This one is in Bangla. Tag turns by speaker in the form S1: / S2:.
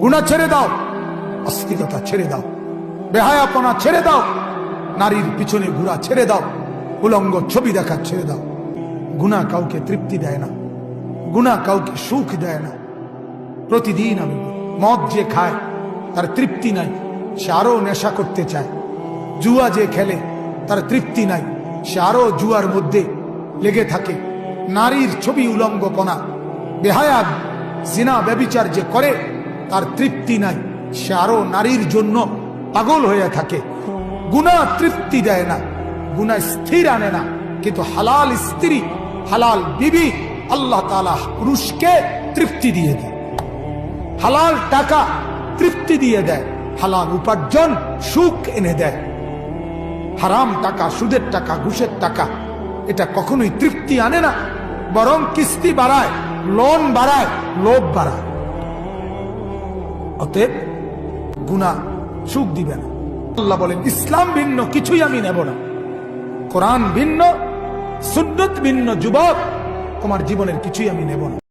S1: গুণা ছেড়ে দাও। অস্থিরতা ছেড়ে দাও। বেহায়াপনা ছেড়ে দাও। নারীর পিছনে ঘোরা ছেড়ে দাও। উলঙ্গ ছবি দেখা ছেড়ে দাও। গুণা কাউকে তৃপ্তি দেয় না। গুণা কাউকে সুখ দেয় না। প্রতিদিন আমি মদ যে খায়, তার তৃপ্তি নাই। সে আরও নেশা করতে চায়। জুয়া যে খেলে, তার তৃপ্তি নাই। সে আরও জুয়ার মধ্যে লেগে থাকে। নারীর ছবি উলঙ্গপনা। বেহায়া, জিনা, ব্যবিচার যে করে তার তৃপ্তি নাই। সে আরও নারীর জন্য পাগল হয়ে থাকে। গুণা তৃপ্তি দেয় না গুণা স্থির আনে না। কিন্তু হালাল স্ত্রী, হালাল বিবি আল্লাহ তালা পুরুষকে তৃপ্তি দিয়ে দেয়। হালাল টাকা তৃপ্তি দিয়ে দেয়। হালাল উপার্জন সুখ এনে দেয়। হারাম টাকা, সুদের টাকা, ঘুষের টাকা, এটা কখনোই তৃপ্তি আনে না, বরং কিস্তি বাড়ায়, লোন বাড়ায়, লোভ বাড়ায়। অতএব গুণা সুখ দিবে না। আল্লাহ বলেন, ইসলাম ভিন্ন, কিছুই আমি নেব না। কোরআন ভিন্ন, সুন্নত ভিন্ন, যুবক, তোমার জীবনের কিছুই আমি নেব না।